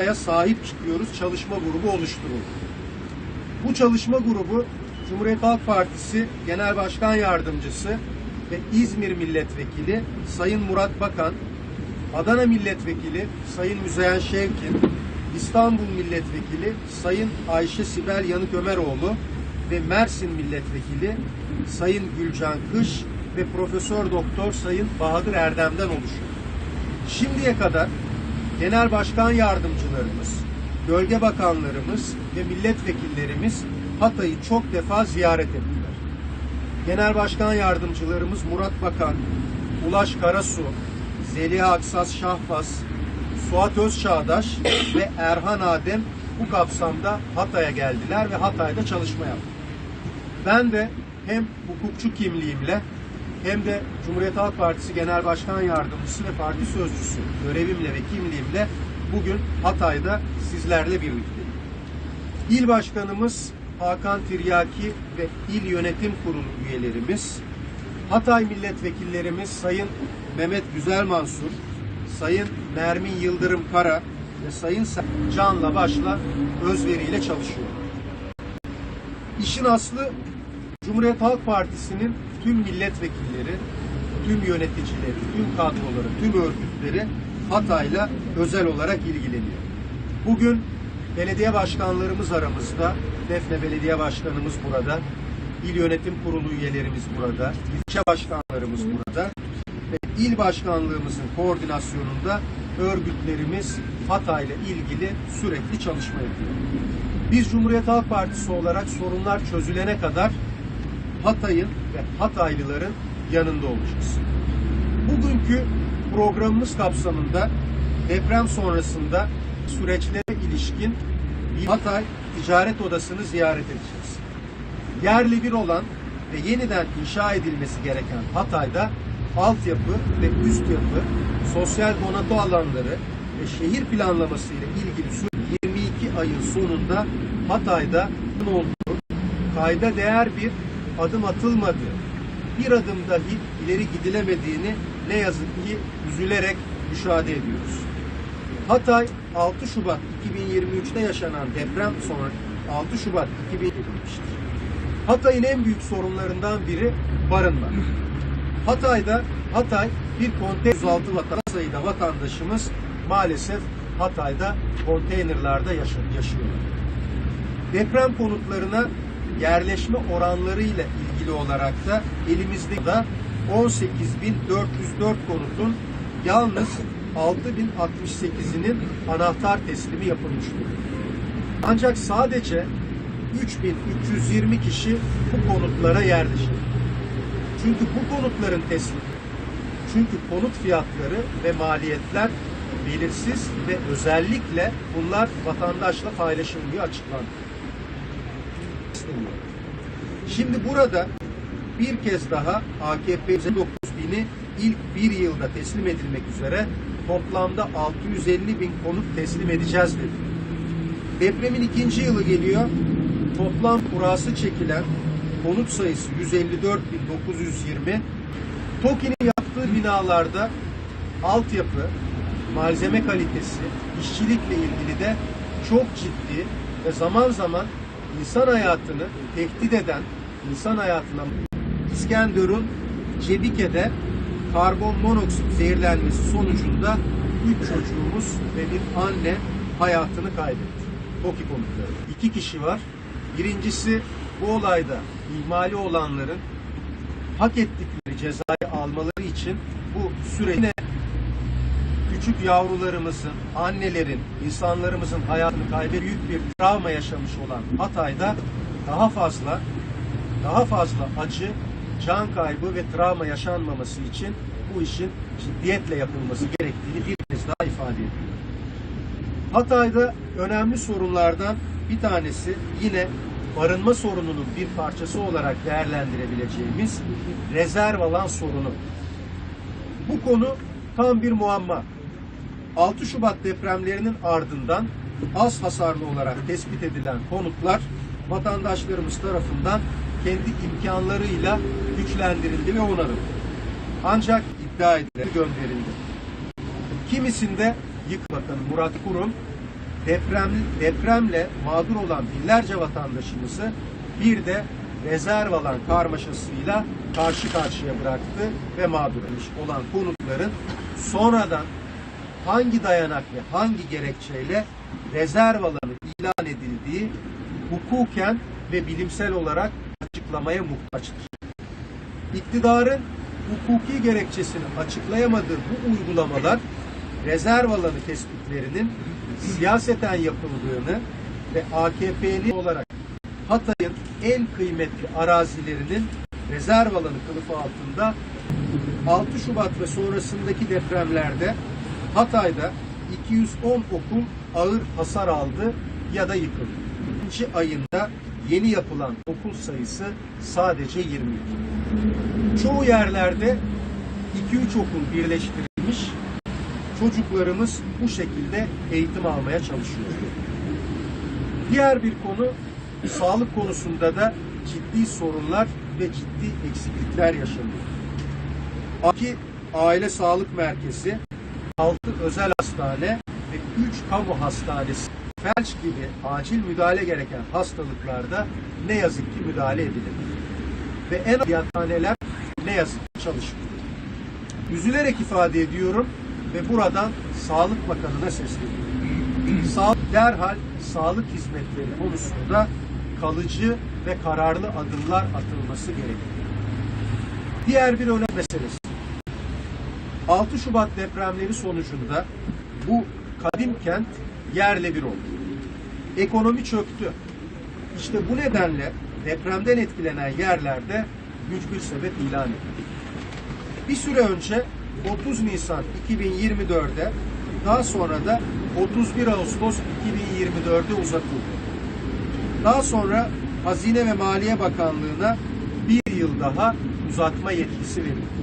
Sahip çıkıyoruz çalışma grubu oluşturuldu. Bu çalışma grubu Cumhuriyet Halk Partisi Genel Başkan Yardımcısı ve İzmir Milletvekili Sayın Murat Bakan, Adana Milletvekili Sayın Müzeyyen Şevkin, İstanbul Milletvekili Sayın Ayşe Sibel Yanık Ömeroğlu ve Mersin Milletvekili Sayın Gülcan Kış ve Profesör Doktor Sayın Bahadır Erdem'den oluşuyor. Şimdiye kadar genel başkan yardımcılarımız, bölge bakanlarımız ve milletvekillerimiz Hatay'ı çok defa ziyaret ettiler. Genel başkan yardımcılarımız Murat Bakan, Ulaş Karasu, Zeliha Aksas Şahbaz, Suat Özçağdaş ve Erhan Adem bu kapsamda Hatay'a geldiler ve Hatay'da çalışma yaptılar. Ben de hem hukukçu kimliğimle hem de Cumhuriyet Halk Partisi Genel Başkan Yardımcısı ve Parti Sözcüsü görevimle ve kimliğimle bugün Hatay'da sizlerle birlikteyim. İl Başkanımız Hakan Tiryaki ve İl Yönetim Kurulu üyelerimiz, Hatay milletvekillerimiz Sayın Mehmet Güzelmansur, Sayın Nermin Yıldırım Kara ve Sayın Canla Başla özveriyle çalışıyor. İşin aslı Cumhuriyet Halk Partisi'nin tüm milletvekilleri, tüm yöneticileri, tüm kadroları, tüm örgütleri Hatay'la özel olarak ilgileniyor. Bugün belediye başkanlarımız aramızda, Defne Belediye Başkanımız burada, İl Yönetim Kurulu üyelerimiz burada, ilçe başkanlarımız burada ve il başkanlığımızın koordinasyonunda örgütlerimiz Hatay'la ilgili sürekli çalışma yapıyor. Biz Cumhuriyet Halk Partisi olarak sorunlar çözülene kadar Hatay'ın ve Hataylıların yanında olacağız. Bugünkü programımız kapsamında deprem sonrasında süreçlere ilişkin Hatay Ticaret Odası'nı ziyaret edeceğiz. Yerli bir olan ve yeniden inşa edilmesi gereken Hatay'da altyapı ve üst yapı, sosyal donatı alanları ve şehir planlaması ile ilgili süreç 22 ayın sonunda Hatay'da olduğu kayda değer bir adım atılmadığı, bir adım dahi ileri gidilemediğini ne yazık ki üzülerek müşahede ediyoruz. Hatay 6 Şubat 2023'te yaşanan deprem sonra 6 Şubat 2023'te Hatay'ın en büyük sorunlarından biri barınma. Hatay'da Hatay bir konteyner 106 vatan sayıda vatandaşımız maalesef Hatay'da konteynerlarda yaşıyorlar. Deprem konutlarına yerleşme oranlarıyla ilgili olarak da elimizde de 18.404 konutun yalnız 6.068'inin anahtar teslimi yapılmış. Ancak sadece 3.320 kişi bu konutlara yerleşti. Çünkü bu konutların teslimi, çünkü konut fiyatları ve maliyetler belirsiz ve özellikle bunlar vatandaşla paylaşılmıyor açıklandı. İstemiyor. Şimdi burada bir kez daha AKP 9000'i ilk bir yılda teslim edilmek üzere toplamda 650 bin konut teslim edeceğiz dedi. Depremin ikinci yılı geliyor. Toplam kurası çekilen konut sayısı 154.920. TOKİ'nin yaptığı binalarda altyapı, malzeme kalitesi, işçilikle ilgili de çok ciddi ve zaman zaman insan hayatını tehdit eden, insan hayatına İskenderun Cebike'de karbon monoksit zehirlenmesi sonucunda üç çocuğumuz ve bir anne hayatını kaybetti. TOKİ konutları. İki kişi var. Birincisi bu olayda ihmali olanların hak ettikleri cezayı almaları için bu süreçte küçük yavrularımızın, annelerin, insanlarımızın hayatını kaybedip büyük bir travma yaşamış olan Hatay'da daha fazla daha fazla acı, can kaybı ve travma yaşanmaması için bu işin ciddiyetle yapılması gerektiğini bir kez daha ifade ediyor. Hatay'da önemli sorunlardan bir tanesi yine barınma sorununun bir parçası olarak değerlendirebileceğimiz rezerv alan sorunu. Bu konu tam bir muamma. 6 Şubat depremlerinin ardından az hasarlı olarak tespit edilen konutlar vatandaşlarımız tarafından kendi imkanlarıyla güçlendirildi ve onarıldı. Ancak iddia edilen gönderildi. Kimisinde Yık Bakanı Murat Kurum deprem, depremle mağdur olan binlerce vatandaşımızı bir de rezerv alan karmaşasıyla karşı karşıya bıraktı ve mağdur olan konutların sonradan hangi dayanak ve hangi gerekçeyle rezerv alanı ilan edildiği hukuken ve bilimsel olarak açıklamaya muhtaçtır. İktidarın hukuki gerekçesini açıklayamadığı bu uygulamalar rezerv alanı tespitlerinin siyaseten yapıldığını ve AKP'li olarak Hatay'ın en kıymetli arazilerinin rezerv alanı kılıfı altında 6 Şubat ve sonrasındaki depremlerde Hatay'da 210 okul ağır hasar aldı ya da yıkıldı. İkinci ayında yeni yapılan okul sayısı sadece 22. Çoğu yerlerde 2-3 okul birleştirilmiş, çocuklarımız bu şekilde eğitim almaya çalışıyor. Diğer bir konu sağlık konusunda da ciddi sorunlar ve ciddi eksiklikler yaşanıyor. Aki Aile Sağlık Merkezi, 6 özel hastane ve 3 kamu hastanesi felç gibi acil müdahale gereken hastalıklarda ne yazık ki müdahale edilir. Ve en hastaneler ne yazık ki çalışmıyor. Üzülerek ifade ediyorum ve buradan Sağlık Bakanı'na sesleniyorum. Sağlık derhal sağlık hizmetleri konusunda kalıcı ve kararlı adımlar atılması gerekiyor. Diğer bir önemli meselesi. 6 Şubat depremleri sonucunda bu kadim kent yerle bir oldu. Ekonomi çöktü. İşte bu nedenle depremden etkilenen yerlerde mücbir sebep ilan edildi. Bir süre önce 30 Nisan 2024'de daha sonra da 31 Ağustos 2024'de uzatıldı. Daha sonra Hazine ve Maliye Bakanlığı'na bir yıl daha uzatma yetkisi verildi.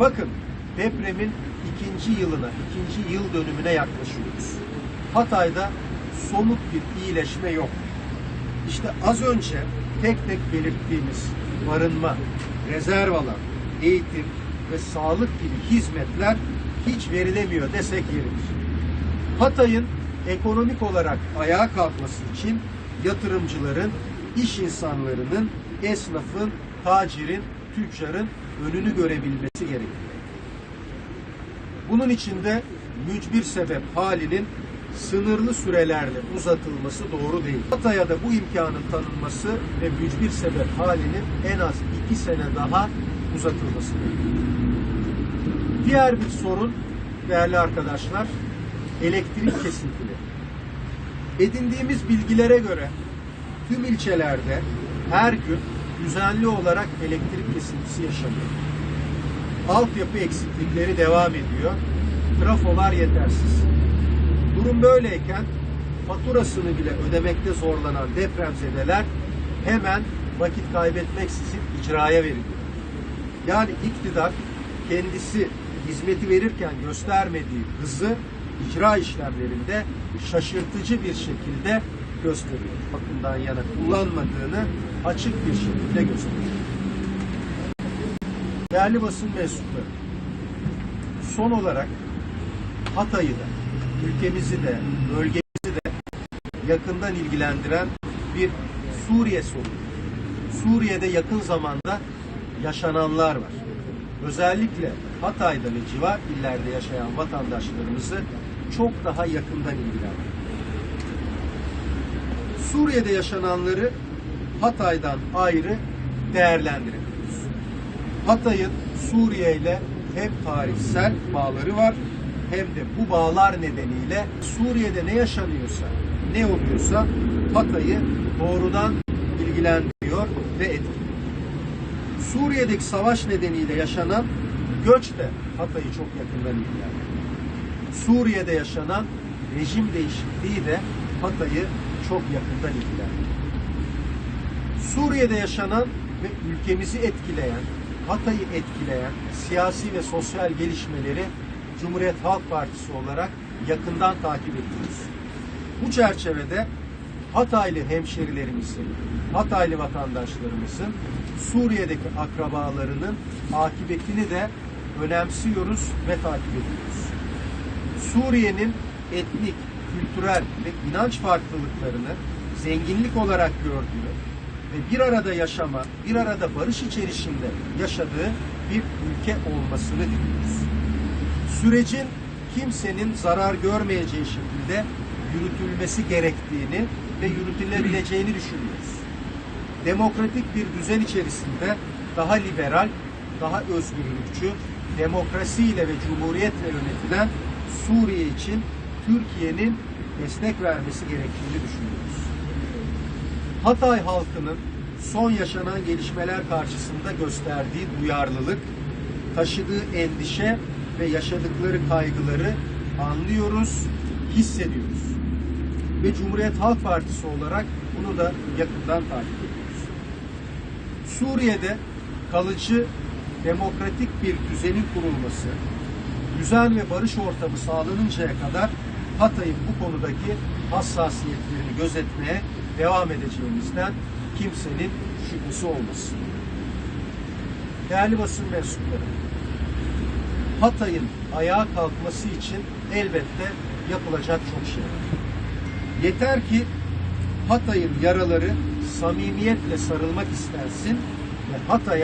Bakın depremin ikinci yılına, ikinci yıl dönümüne yaklaşıyoruz. Hatay'da somut bir iyileşme yok. İşte az önce tek tek belirttiğimiz barınma, rezerv alan, eğitim ve sağlık gibi hizmetler hiç verilemiyor desek yeridir. Hatay'ın ekonomik olarak ayağa kalkması için yatırımcıların, iş insanlarının, esnafın, tacirin, tüccarın önünü görebilmesi gerekiyor. Bunun için de mücbir sebep halinin sınırlı sürelerle uzatılması doğru değil. Hatay'a da bu imkanın tanınması ve mücbir sebep halinin en az iki sene daha uzatılması gerekiyor. Diğer bir sorun değerli arkadaşlar elektrik kesintileri. Edindiğimiz bilgilere göre tüm ilçelerde her gün düzenli olarak elektrik kesintisi yaşanıyor. Altyapı eksiklikleri devam ediyor. Trafolar yetersiz. Durum böyleyken faturasını bile ödemekte zorlanan depremzedeler hemen vakit kaybetmeksizin icraya veriliyor. Yani iktidar kendisi hizmeti verirken göstermediği hızı icra işlemlerinde şaşırtıcı bir şekilde gösteriyor. Bakımdan yana kullanmadığını açık bir şekilde gösteriyor. Değerli basın mensupları, son olarak Hatay'ı da, ülkemizi de, bölgemizi de yakından ilgilendiren bir Suriye sorunu. Suriye'de yakın zamanda yaşananlar var. Özellikle Hatay'da ve civar illerde yaşayan vatandaşlarımızı çok daha yakından ilgilendirir. Suriye'de yaşananları Hatay'dan ayrı değerlendiremiyoruz. Hatay'ın Suriye ile hem tarihsel bağları var hem de bu bağlar nedeniyle Suriye'de ne yaşanıyorsa, ne oluyorsa Hatay'ı doğrudan ilgilendiriyor ve etkiliyor. Suriye'deki savaş nedeniyle yaşanan göç de Hatay'ı çok yakından ilgilendiriyor. Suriye'de yaşanan rejim değişikliği de Hatay'ı çok yakından ilgilendiriyor. Suriye'de yaşanan ve ülkemizi etkileyen, Hatay'ı etkileyen siyasi ve sosyal gelişmeleri Cumhuriyet Halk Partisi olarak yakından takip ediyoruz. Bu çerçevede Hataylı hemşerilerimizin, Hataylı vatandaşlarımızın Suriye'deki akrabalarının akıbetini de önemsiyoruz ve takip ediyoruz. Suriye'nin etnik, kültürel ve inanç farklılıklarını zenginlik olarak gördüğü ve bir arada yaşama, bir arada barış içerisinde yaşadığı bir ülke olmasını diliyoruz. Sürecin kimsenin zarar görmeyeceği şekilde yürütülmesi gerektiğini ve yürütülebileceğini düşünüyoruz. Demokratik bir düzen içerisinde daha liberal, daha özgürlükçü, demokrasiyle ve cumhuriyetle yönetilen Suriye için Türkiye'nin destek vermesi gerektiğini düşünüyoruz. Hatay halkının son yaşanan gelişmeler karşısında gösterdiği duyarlılık, taşıdığı endişe ve yaşadıkları kaygıları anlıyoruz, hissediyoruz. Ve Cumhuriyet Halk Partisi olarak bunu da yakından takip ediyoruz. Suriye'de kalıcı demokratik bir düzenin kurulması, düzen ve barış ortamı sağlanıncaya kadar Hatay'ın bu konudaki hassasiyetlerini gözetmeye devam edeceğimizden kimsenin şüphesi olmasın. Değerli basın mensupları, Hatay'ın ayağa kalkması için elbette yapılacak çok şey var. Yeter ki Hatay'ın yaraları samimiyetle sarılmak istensin ve Hatay'a